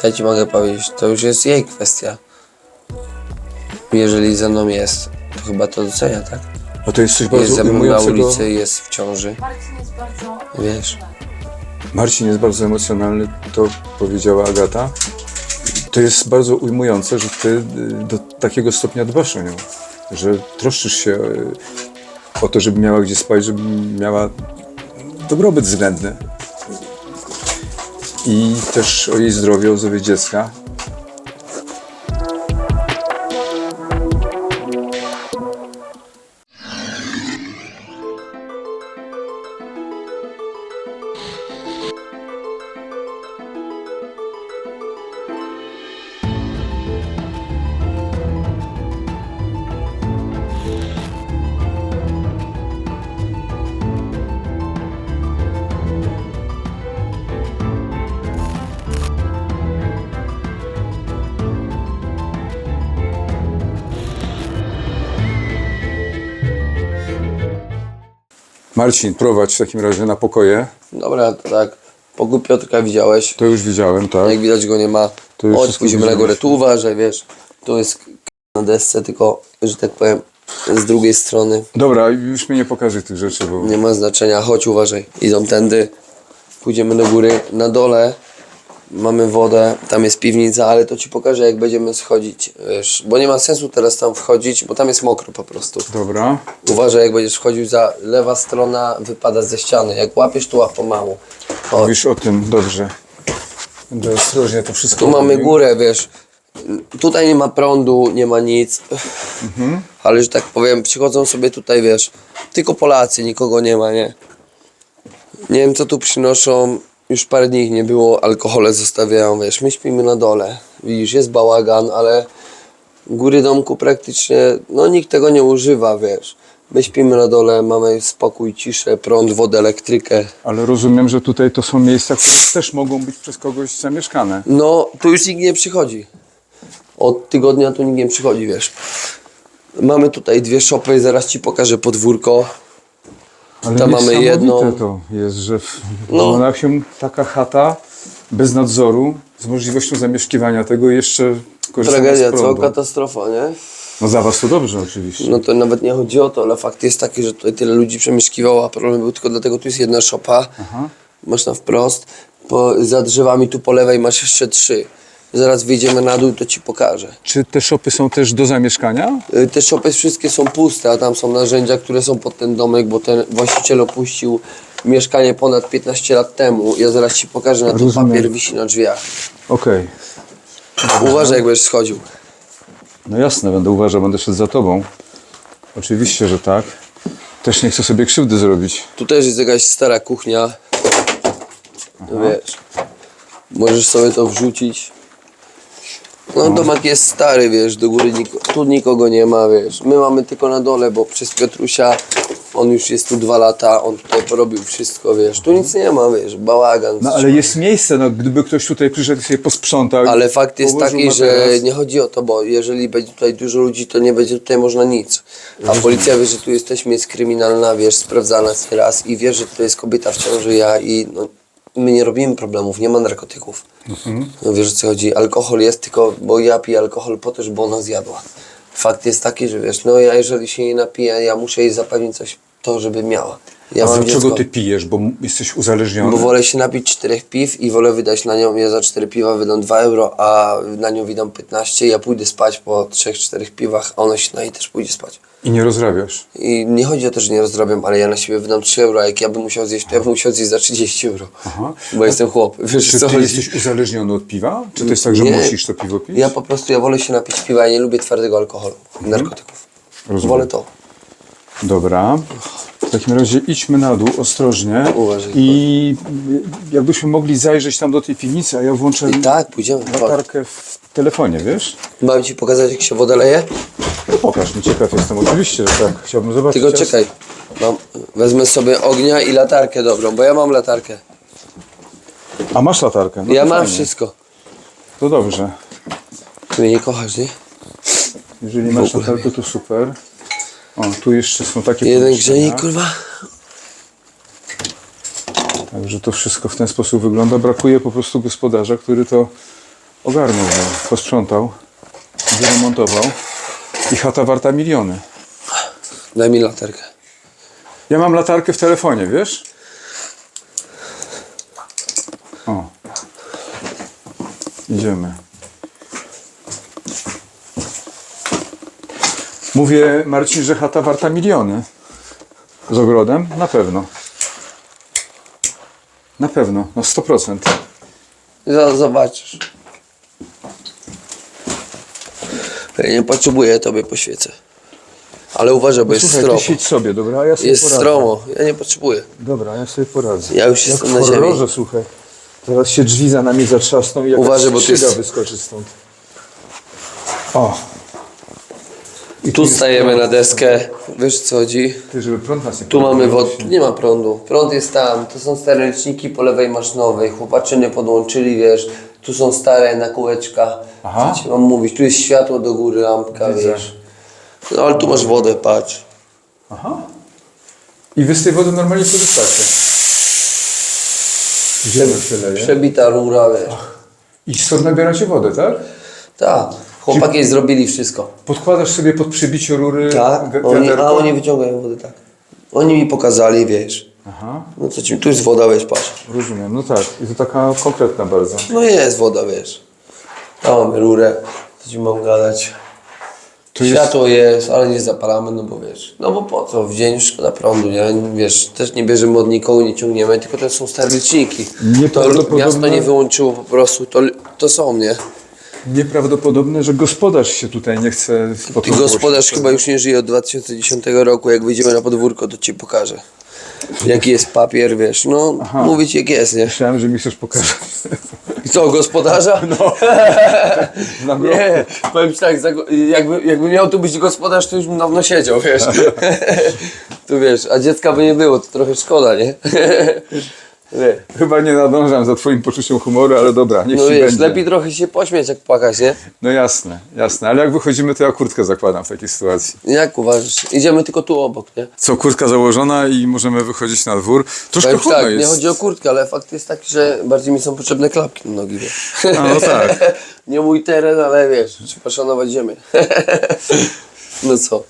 Co ja ci mogę powiedzieć? To już jest jej kwestia. Jeżeli ze mną jest, to chyba to docenia, tak? A to jest coś Jest bardzo ze mną na ujmującego. ulicy, jest w ciąży, Marcin jest bardzo... wiesz. Marcin jest bardzo emocjonalny, to powiedziała Agata. To jest bardzo ujmujące, że ty y, do takiego stopnia dbasz o nią, że troszczysz się y, o to, żeby miała gdzie spać, żeby miała dobrobyt względny. I też o jej zdrowie, o zdrowie dziecka. Marcin, prowadź w takim razie na pokoje. Dobra, tak. Pokój Piotrka widziałeś. To już widziałem, tak? Jak widać go nie ma. To już widziałeś. górę. Tu uważaj, wiesz. Tu jest k- na desce, tylko, że tak powiem, z drugiej strony. Dobra, już mi nie pokażę tych rzeczy, bo... Nie ma znaczenia. Chodź, uważaj. Idą tędy. Pójdziemy do góry. Na dole mamy wodę. Tam jest piwnica, ale to ci pokażę, jak będziemy schodzić. Wiesz, bo nie ma sensu teraz tam wchodzić, bo tam jest mokro po prostu. Dobra. Uważaj, jak będziesz wchodził za lewa strona wypada ze ściany. Jak łapiesz, to łap pomału. Chodź. Mówisz o tym, dobrze. Będę ostrożnie to wszystko Tu mamy robił. górę, wiesz. Tutaj nie ma prądu, nie ma nic. Ale że tak powiem, przychodzą sobie tutaj, wiesz, tylko Polacy, nikogo nie ma, nie? Nie wiem, co tu przynoszą. Już parę dni ich nie było, alkohole zostawiają, wiesz. My śpimy na dole. Widzisz, jest bałagan, ale góry domku praktycznie, no nikt tego nie używa, wiesz. My śpimy na dole, mamy spokój, ciszę, prąd, wodę, elektrykę. Ale rozumiem, że tutaj to są miejsca, które też mogą być przez kogoś zamieszkane. No, tu już nikt nie przychodzi. Od tygodnia tu nikt nie przychodzi, wiesz. Mamy tutaj dwie szopy, zaraz ci pokażę podwórko. Ale Tam mamy jedną- to jest, że w No. Monachium taka chata bez nadzoru, z możliwością zamieszkiwania tego jeszcze korzystania Tragedia, z co? Katastrofa, nie? No za was to dobrze oczywiście. No to nawet nie chodzi o to, ale fakt jest taki, że tutaj tyle ludzi przemieszkiwało, a problem był tylko dlatego, tu jest jedna szopa, masz na wprost, po, za drzewami tu po lewej masz jeszcze trzy. Zaraz wyjdziemy na dół, to ci pokażę. Czy te szopy są też do zamieszkania? Y, Te szopy wszystkie są puste, a tam są narzędzia, które są pod ten domek, bo ten właściciel opuścił mieszkanie ponad 15 lat temu. Ja zaraz ci pokażę, na Rozumiem. papier wisi na drzwiach. Okej. Uważaj, jak będziesz schodził. No jasne, będę uważał, będę szedł za tobą. Oczywiście, że tak. Też nie chcę sobie krzywdy zrobić. Tu też jest jakaś stara kuchnia. No wiesz, możesz sobie to wrzucić. No domek jest stary, wiesz, do góry niko, tu nikogo nie ma, wiesz. My mamy tylko na dole, bo przez Piotrusia, on już jest tu dwa lata, on tutaj porobił wszystko, wiesz. Tu nic nie ma, wiesz, bałagan. No ale jest miejsce, no gdyby ktoś tutaj przyszedł i sobie posprzątał. Ale fakt jest położył taki, że materac. nie chodzi o to, bo jeżeli będzie tutaj dużo ludzi, to nie będzie tutaj można nic. A policja wie, że tu jesteśmy, jest kryminalna, wiesz, sprawdzana raz i wie, że to jest kobieta w ciąży, ja i no, my nie robimy problemów, nie ma narkotyków. No wiesz o co chodzi, alkohol jest tylko, bo ja piję alkohol po to, żeby ona zjadła. Fakt jest taki, że wiesz, no ja jeżeli się nie napiję, ja muszę jej zapewnić coś, to żeby miała. Ja A mam dlaczego dziecko. ty pijesz? Bo jesteś uzależniony? Bo wolę się napić czterech piw i wolę wydać na nią, ja za cztery piwa wydam 2 euro, a na nią wydam 15, ja pójdę spać po trzech, czterech piwach, a ona się na i też pójdzie spać. I nie rozrabiasz. I nie chodzi o to, że nie rozdrabiam, ale ja na siebie wydam 3 euro, a jak ja bym musiał zjeść, to ja bym musiał zjeść za 30 euro. Bo jestem chłop. Wiesz Czy co ty chodzi? jesteś uzależniony od piwa? Czy to jest tak, że Nie. musisz to piwo pić? Ja po prostu, ja wolę się napić piwa, ja nie lubię twardego alkoholu, narkotyków. Rozumiem. Wolę to. Dobra. W takim razie idźmy na dół ostrożnie. Uważaj. I jakbyśmy mogli zajrzeć tam do tej piwnicy, a ja włączę I tak, pójdziemy. Chodź. latarkę w telefonie, wiesz? Mam ci pokazać, jak się woda leje? No pokaż mi, ciekaw jestem. Oczywiście, że tak. Chciałbym zobaczyć. Tylko czekaj. Mam, wezmę sobie ognia i latarkę dobrą, bo ja mam latarkę. A masz latarkę? No Ja to mam fajnie. wszystko. To dobrze. Ty mnie nie kochasz, nie? Jeżeli masz latarkę, to super. O, tu jeszcze są takie Jeden grzejnik, kurwa. Także to wszystko w ten sposób wygląda. Brakuje po prostu gospodarza, który to ogarnął posprzątał, wyremontował i chata warta miliony. Daj mi latarkę. Ja mam latarkę w telefonie, wiesz? O. Idziemy. Mówię, Marcin, że chata warta miliony. Z ogrodem? Na pewno. Na pewno, na 100%. Zaraz zobaczysz. Ja nie potrzebuję, tobie poświecę. Ale uważaj, bo jest Słuchaj, stromo. ty siedź sobie, dobra? A ja sobie Jest poradzę. stromo, ja nie potrzebuję. Dobra, ja sobie poradzę. Ja już Jak jestem w na ziemi. horrorze, słuchaj. Teraz się drzwi za nami zatrzasną i jakaś Uważaj, bo tu szyga jest- wyskoczy stąd. O! I Tu stajemy na deskę, wiesz co chodzi? Ty, żeby prąd nas nie Tu mamy podpalił. wodę, tu nie ma prądu. Prąd jest tam, to są stare liczniki po lewej masz nowej. Chłopaczyny podłączyli, wiesz, tu są stare na kółeczka. Aha. Co ci mam mówić? Tu jest światło do góry, lampka, Widzę. wiesz. No ale tu masz wodę, patrz. Aha. I wy z tej wody normalnie korzystacie. Ziemia się leje. Przebita rura, wiesz. I stąd nabieracie wodę, tak? Tak, chłopaki zrobili wszystko. Podkładasz sobie pod przybicie rury Tak, oni, wiaderko? a oni wyciągają wodę, tak. Oni mi pokazali, wiesz. Aha, No co ci, tu jest woda, wiesz, patrz. rozumiem. No tak. I to taka konkretna bardzo. No jest woda, wiesz. Tam mamy rurę, co ci mam gadać. To jest- Światło jest, ale nie zapalamy, no bo wiesz, no bo po co, w dzień szkoda prądu, nie? Wiesz, też nie bierzemy od nikogo, nie ciągniemy, tylko to są stare liczniki. To Nieprawdopodobne- miasto nie wyłączyło po prostu, to, to są, nie? Nieprawdopodobne, że gospodarz się tutaj nie chce po I gospodarz chyba już nie żyje od 2010 roku, jak wyjdziemy na podwórko, to ci pokażę. Jaki jest papier, wiesz, no Aha. mówić jak jest, nie? Myślałem, że mi chcesz pokazać. I co, gospodarza? No. Znam go. Nie, powiem ci tak, jakby, jakby miał tu być gospodarz, to już bym dawno siedział, wiesz. tu wiesz, a dziecka by nie było, to trochę szkoda, nie? nie. Chyba nie nadążam za twoim poczuciem humoru, ale dobra, niech No ci wiesz, będzie. lepiej trochę się pośmiać jak płakać, nie? No jasne, jasne. Ale jak wychodzimy, to ja kurtkę zakładam w takiej sytuacji. Jak uważasz? Idziemy tylko tu obok, nie? Co, kurtka założona i możemy wychodzić na dwór. Troszkę Powiem chłodno tak, nie jest. chodzi o kurtkę, ale fakt jest taki, że bardziej mi są potrzebne klapki na nogi, wiesz. A, no tak. nie mój teren, ale wiesz, trzeba szanować ziemię. no co?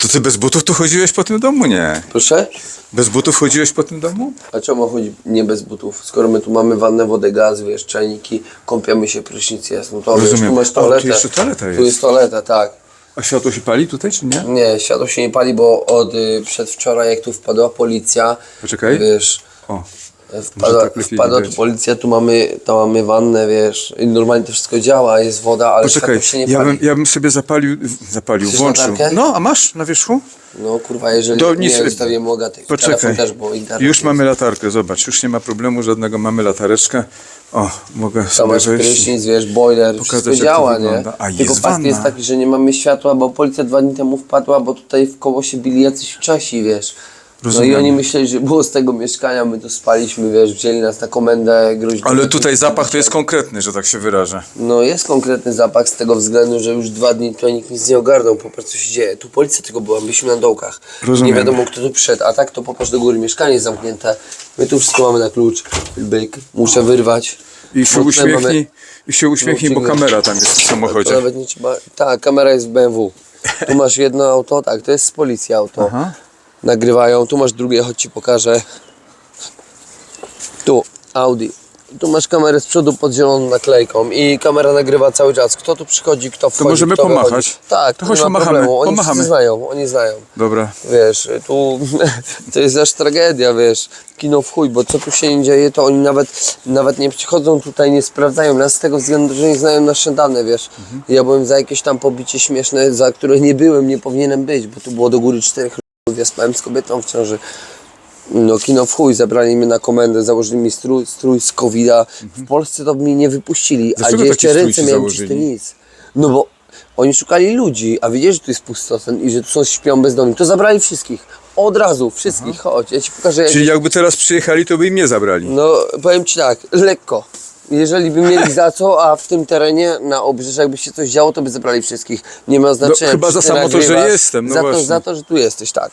To ty bez butów tu chodziłeś po tym domu? Nie. Proszę? Bez butów chodziłeś po tym domu? A czemu chodzi nie bez butów? Skoro my tu mamy wannę, wodę, gaz, wiesz, czajniki, kąpiemy się, prysznic jest, no to wiesz, Rozumiem. tu masz A, tu toaletę. jeszcze toaleta Tu jest. jest toaleta, tak. A światło się pali tutaj, czy nie? Nie, światło się nie pali, bo od y, przedwczoraj jak tu wpadła policja, Poczekaj. wiesz, O, wpadła, tak wpadła tu policja, tu mamy, tu mamy wannę, wiesz, i normalnie to wszystko działa, jest woda, ale poczekaj. się nie Ja pali. bym, ja bym sobie zapalił, zapalił, Chcesz włączył. latarkę? No, a masz na wierzchu? No kurwa, jeżeli To nie wystawię ogatek, Poczekaj. telefon też, bo internet Już jest. mamy latarkę, zobacz. Już nie ma problemu żadnego, mamy latareczkę. O, mogę Tam sobie masz wejść. prysznic, wiesz, boiler, wszystko jak to działa, nie? wygląda. A, Tylko jest fakt wanna. jest taki, że nie mamy światła, bo policja dwa dni temu wpadła, bo tutaj w koło się bili jacyś Czesi, wiesz. No i Rozumiem. oni myśleli, że było z tego mieszkania, my to spaliśmy, wiesz, wzięli nas na komendę, grozili. Ale tutaj zapach to jest konkretny, że tak się wyrażę. No jest konkretny zapach z tego względu, że już dwa dni tutaj nikt nic nie ogarnął, popatrz co się dzieje. Tu policja tylko była, byliśmy na dołkach. Rozumiem. Nie wiadomo kto tu przyszedł, a tak to popatrz do góry, mieszkanie jest zamknięte. My tu wszystko mamy na klucz, byk, muszę wyrwać. I się Mocne uśmiechnij, i się uśmiechnij, bo Mocne- kamera tam jest w samochodzie. nawet nie trzeba. Tak, kamera jest w BMW. Tu masz jedno auto, tak, to jest z policji auto. Aha. Nagrywają, tu masz drugie, chodź ci pokażę. Tu, Audi. Tu masz kamerę z przodu pod zieloną naklejką i kamera nagrywa cały czas. Kto tu przychodzi, kto wchodzi, możemy kto pomachać. Wychodzi. Tak, To to chodź nie ma pomachamy, problemu. Oni pomachamy. wszyscy znają, oni znają. Dobra. Wiesz, tu to jest aż tragedia, wiesz, kino w chuj, bo co tu się nie dzieje, to oni nawet, nawet nie przychodzą tutaj, nie sprawdzają nas z tego względu, że nie znają nasze dane, wiesz. Ja byłem za jakieś tam pobicie śmieszne, za które nie byłem, nie powinienem być, bo tu było do góry czterech ja spałem z kobietą w ciąży. No kino w chuj, zabrali mnie na komendę, założyli mi strój, strój z covid W Polsce to by mnie nie wypuścili, a Dlaczego gdzie jeszcze strój ręce ci miałem założyli? czysty nic. No bo oni szukali ludzi, a wiedzieli, że tu jest pustosen i że tu są śpią bezdomni. To zabrali wszystkich. Od razu, wszystkich, chodź, ja ci pokażę. Jak... Czyli jakby teraz przyjechali, to by im nie zabrali. No, powiem ci tak, lekko. Jeżeli by mieli za co, a w tym terenie na obrzeżach jakby się coś działo, to by zabrali wszystkich. Nie ma znaczenia. chyba czy za samo to, że jestem, no za, to, właśnie. za to, że tu jesteś, tak.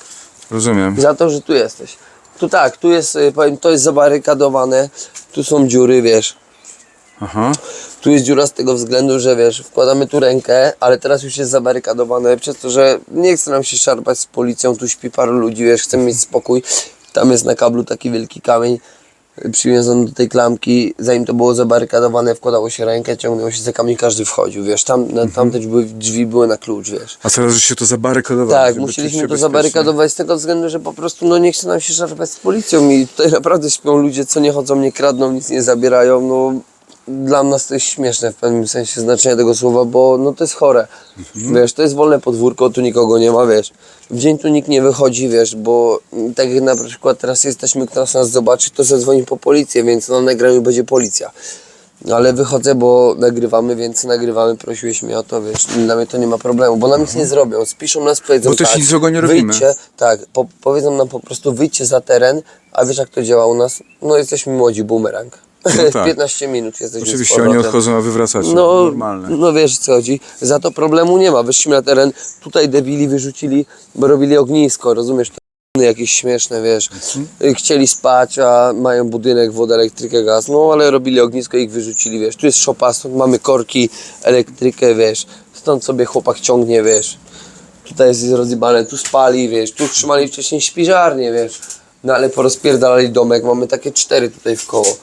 Rozumiem. Za to, że tu jesteś. Tu tak, tu jest, y, powiem, to jest zabarykadowane, tu są dziury, wiesz. Aha. Tu jest dziura z tego względu, że wiesz, wkładamy tu rękę, ale teraz już jest zabarykadowane przez to, że nie chce nam się szarpać z policją, tu śpi paru ludzi, wiesz, chcemy mieć spokój. Tam jest na kablu taki wielki kamień przywiązany do tej klamki. Zanim to było zabarykadowane, wkładało się rękę, ciągnęło się za kamień, każdy wchodził, wiesz. Tam, na, tamte drzwi, drzwi były na klucz, wiesz. A teraz już się to zabarykadowało. Tak, musieliśmy to zabarykadować z tego względu, że po prostu no nie chce nam się szarpać z policją i tutaj naprawdę śpią ludzie, co nie chodzą, nie kradną, nic nie zabierają, no dla nas to jest śmieszne w pewnym sensie znaczenia tego słowa, bo no to jest chore. Wiesz, to jest wolne podwórko, tu nikogo nie ma, wiesz. W dzień tu nikt nie wychodzi, wiesz, bo mm, tak jak na przykład teraz jesteśmy, ktoś nas zobaczy, to zadzwoni po policję, więc na nagraniu będzie policja. No ale wychodzę, bo nagrywamy, więc nagrywamy, prosiłeś mnie o to, wiesz, dla mnie to nie ma problemu, bo nam nic nie zrobią, spiszą nas, powiedzą Bo też tak, nic złego nie robimy. Wyjdźcie, tak, po, powiedzą nam po prostu wyjdźcie za teren, a wiesz jak to działa u nas? No jesteśmy młodzi, bumerang. No tak. 15 minut jesteśmy z Oczywiście oni powrotem. odchodzą, a wy wracacie. No, Normalne. no wiesz co chodzi, za to problemu nie ma, wyszliśmy na teren, tutaj debili wyrzucili, bo robili ognisko, rozumiesz, to jakieś śmieszne, wiesz, Mhm. Chcieli spać, a mają budynek, wodę, elektrykę, gaz, no ale robili ognisko i ich wyrzucili, wiesz, tu jest szopa, stąd mamy korki, elektrykę, wiesz, stąd sobie chłopak ciągnie, wiesz, tutaj jest rozjebane, tu spali, wiesz, tu trzymali wcześniej śpiżarnię, wiesz, no ale porozpierdalali domek, mamy takie cztery tutaj w koło.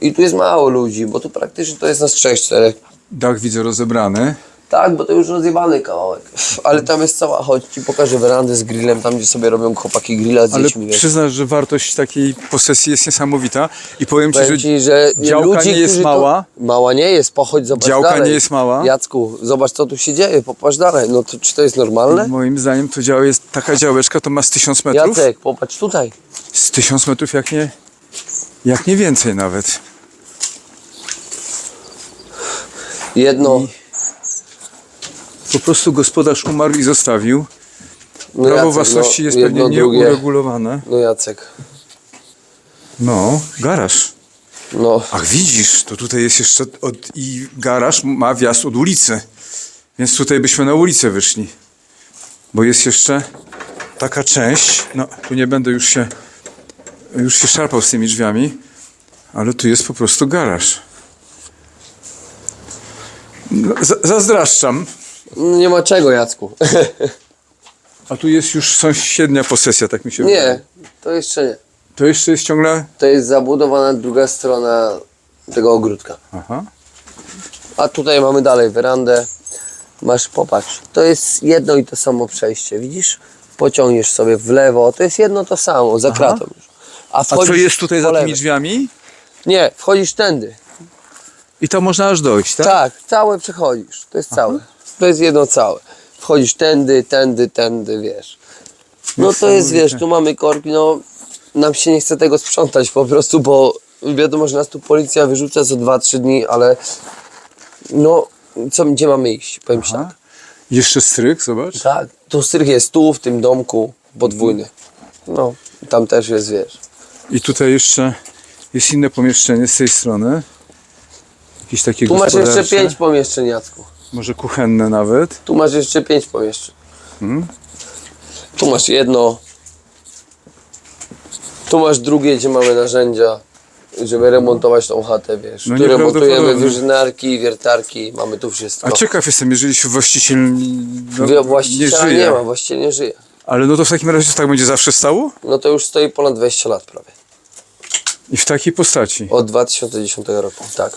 I tu jest mało ludzi, bo tu praktycznie to jest nas trzech, czterech. Dach widzę rozebrany. Tak, bo to już rozjebany kawałek. Ale tam jest cała, chodź ci pokażę werandę z grillem, tam gdzie sobie robią chłopaki grilla z Ale dziećmi, wiesz. przyznasz, że wartość takiej posesji jest niesamowita. I powiem ci, Powiem że ci, że działka ludzi, nie jest którzy mała. To... Mała nie jest, pochodź, zobacz Działka dalej. nie jest mała. Jacku, zobacz co tu się dzieje, popatrz dalej. No to, czy to jest normalne? moim zdaniem to działa jest taka działeczka, to ma z tysiąc metrów. Jacek, popatrz tutaj. Z tysiąc metrów jak nie, jak nie więcej nawet. Jedno, Po prostu gospodarz umarł i zostawił. no Prawo Jacek, własności no, jest jedno, pewnie drugie. nieuregulowane. No Jacek, No, garaż. no. Ach, widzisz, to tutaj jest jeszcze od, i garaż ma wjazd od ulicy. Więc tutaj byśmy na ulicę wyszli. Bo jest jeszcze taka część, no tu nie będę już się już się szarpał z tymi drzwiami, ale tu jest po prostu garaż. No, za- zazdraszczam. Nie ma czego, Jacku. A tu jest już sąsiednia posesja, tak mi się nie, wydaje. to jeszcze nie. To jeszcze jest ciągle... To jest zabudowana druga strona tego ogródka. Aha. A tutaj mamy dalej werandę. Masz, popatrz, to jest jedno i to samo przejście, widzisz? Pociągniesz sobie w lewo, to jest jedno to samo, za kratą już. A, A co jest tutaj za tymi lewej. drzwiami? Nie, wchodzisz tędy. I tam można aż dojść, tak? Tak, całe przechodzisz. To jest całe. To jest jedno całe. Wchodzisz tędy, tędy, tędy, wiesz. No to jest, wiesz, tu mamy korki, no nam się nie chce tego sprzątać po prostu, bo wiadomo, że nas tu policja wyrzuca co 2-3 dni, ale no, co, gdzie mamy iść? Powiem ci tak. Jeszcze stryk, zobacz. Tak, tu strych jest tu, w tym domku, podwójny. No, tam też jest, wiesz. I tutaj jeszcze jest inne pomieszczenie z tej strony. Jakieś takie Tu masz jeszcze pięć pomieszczeń, Jacku. Może kuchenne nawet. Tu masz jeszcze pięć pomieszczeń. Hmm? Tu masz jedno. Tu masz drugie, gdzie mamy narzędzia, żeby remontować tą chatę, wiesz. No tu remontujemy nieprawdopodobne. wyżynarki, wiertarki, mamy tu wszystko. A ciekaw jestem, jeżeli się właściciel no, Wie- nie Właściciela nie, ma, właściciel nie żyje. Ale no to w takim razie tak będzie zawsze stało? No to już stoi ponad 20 lat prawie. I w takiej postaci. Od 2010 roku, tak.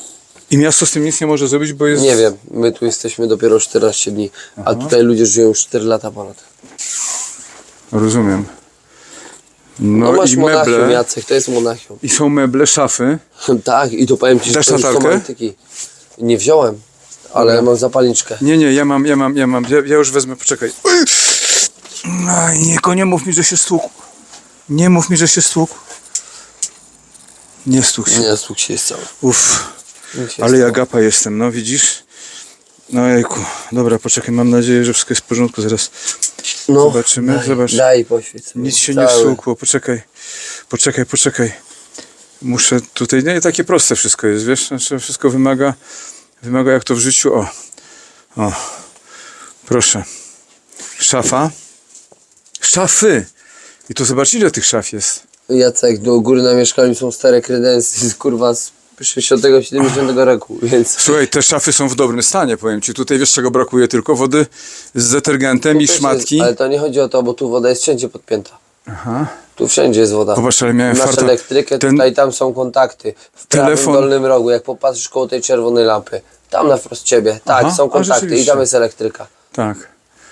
I miasto z tym nic nie może zrobić, bo jest... Nie wiem, my tu jesteśmy dopiero 14 dni, a tutaj ludzie żyją już 4 lata ponad. Rozumiem. No, No, masz i Monachium, meble. Jacek, to jest Monachium. I są meble, szafy. tak, i to powiem Ci, że Dasz to już są latarkę? antyki. Nie wziąłem, ale mam zapalniczkę. Nie, nie, ja mam, ja mam, ja mam. Ja, ja już wezmę, poczekaj. Aj, nie, nie mów mi, że się stłukł. Nie mów mi, że się stłukł. Nie stłukł się. Nie, słuch się jest cały. Uff. Ale ja gapa jestem, no widzisz? No jejku, dobra, poczekaj, mam nadzieję, że wszystko jest w porządku, zaraz no, zobaczymy, daj, zobacz. Daj poświeć sobie. nic się nie Cały. stłukło, poczekaj, poczekaj, poczekaj. Muszę tutaj, nie, takie proste wszystko jest, wiesz, znaczy wszystko wymaga, wymaga jak to w życiu, o, o, proszę, szafa, szafy i to zobacz ile tych szaf jest. Jacek, do góry na mieszkaniu są stare kredensy, kurwa, z 60-70 roku, więc... Słuchaj, te szafy są w dobrym stanie, powiem ci. Tutaj wiesz czego brakuje tylko? Wody z detergentem i Też szmatki. Jest, ale to nie chodzi o to, bo tu woda jest wszędzie podpięta. Aha. Tu wszędzie jest woda. Popatrz, ale miałem Masz farta. elektrykę, Ten- tutaj tam są kontakty. W prawym Telefon- dolnym rogu, jak popatrzysz koło tej czerwonej lampy. Tam na wprost ciebie. Tak, Aha, są a kontakty i rzeczywiście. tam jest elektryka. Tak.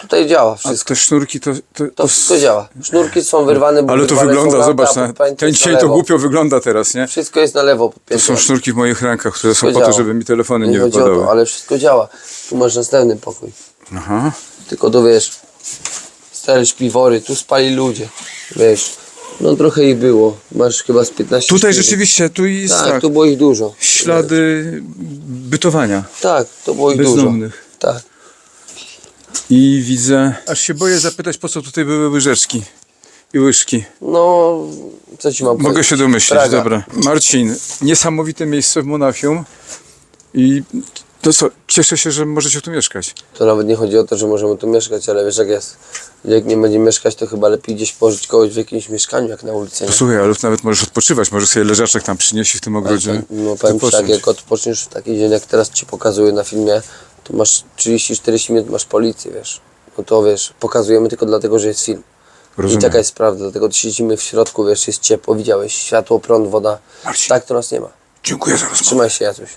Tutaj działa A wszystko. te sznurki to... to, To wszystko działa. Sznurki są wyrwane, bo Ale to wyrwane wygląda, zobacz, a na, ten jest na to lewo. głupio wygląda teraz, nie? Wszystko jest na lewo To podpięte. są sznurki w moich rękach, które są po to, działa. żeby mi telefony nie chodzi o wypadały. to, ale wszystko działa. Tu masz następny pokój. Aha. Tylko tu wiesz, stare śpiwory, tu spali ludzie. Wiesz, no trochę ich było. Masz chyba z 15 Tutaj śpiworów. rzeczywiście, tu jest Tak, tak, tu było ich dużo. ślady bytowania Tak, to było ich bezdomnych. dużo. Tak. I widzę... Aż się boję zapytać, po co tutaj były łyżeczki i łyżki. No, co ci mam Mogę powiedzieć? się domyślić, Praga. dobra. Marcin, niesamowite miejsce w Monachium i to co, cieszę się, że możecie tu mieszkać. To nawet nie chodzi o to, że możemy tu mieszkać, ale wiesz jak jest. Jak nie będzie mieszkać, to chyba lepiej gdzieś pożyć kogoś w jakimś mieszkaniu, jak na ulicy. Nie? Słuchaj, ale nawet możesz odpoczywać, możesz sobie leżaczek tam przynieść w tym ogrodzie. No powiem ci tak, jak odpoczniesz w taki dzień, jak teraz ci pokazuję na filmie, to masz 30-40 minut, masz policję, wiesz. No to wiesz, pokazujemy tylko dlatego, że jest film. Rozumiem. I taka jest prawda, dlatego siedzimy w środku, wiesz, jest ciepło, widziałeś, światło, prąd, woda. Marcin. Tak to nas nie ma. Dziękuję za rozmowę. Trzymaj się, Jacuś.